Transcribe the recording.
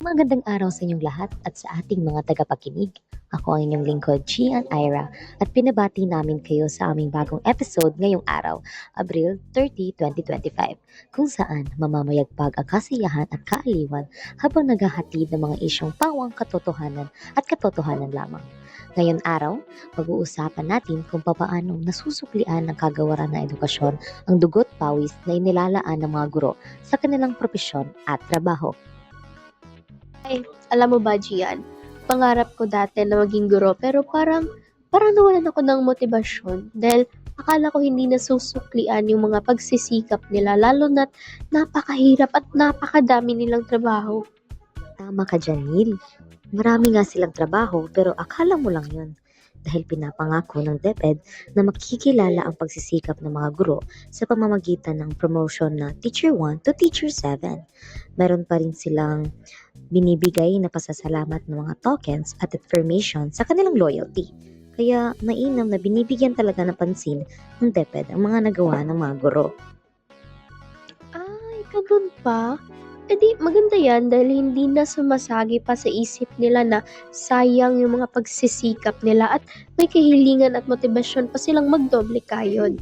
Magandang araw sa inyong lahat at sa ating mga tagapakinig. Ako ang inyong lingkod, Gian Ira, at pinabati namin kayo sa aming bagong episode ngayong araw, Abril 30, 2025, kung saan mamamayagpag ang kasiyahan at kaaliwan habang naghahatid ng mga isyong pawang katotohanan at katotohanan lamang. Ngayon araw, pag-uusapan natin kung papaano nasusuklian ng kagawaran ng edukasyon ang dugot pawis na inilalaan ng mga guro sa kanilang propesyon at trabaho. Alam mo ba, Gian, pangarap ko dati na maging guro pero parang parang nawalan ako ng motibasyon dahil akala ko hindi nasusuklian yung mga pagsisikap nila lalo na't napakahirap at napakadami nilang trabaho. Tama ka dyan, Neil. Marami nga silang trabaho pero akala mo lang yun. Dahil pinapangako ng DepEd na makikilala ang pagsisikap ng mga guro sa pamamagitan ng promotion na Teacher 1 to Teacher 7. Meron pa rin silang binibigay na pasasalamat ng mga tokens at affirmation sa kanilang loyalty. Kaya mainam na binibigyan talaga ng pansin ng DepEd ang mga nagawa ng mga guro. Ay, ganun pa? E di, maganda yan dahil hindi na sumasagi pa sa isip nila na sayang yung mga pagsisikap nila at may kahilingan at motibasyon pa silang magdoble kayod.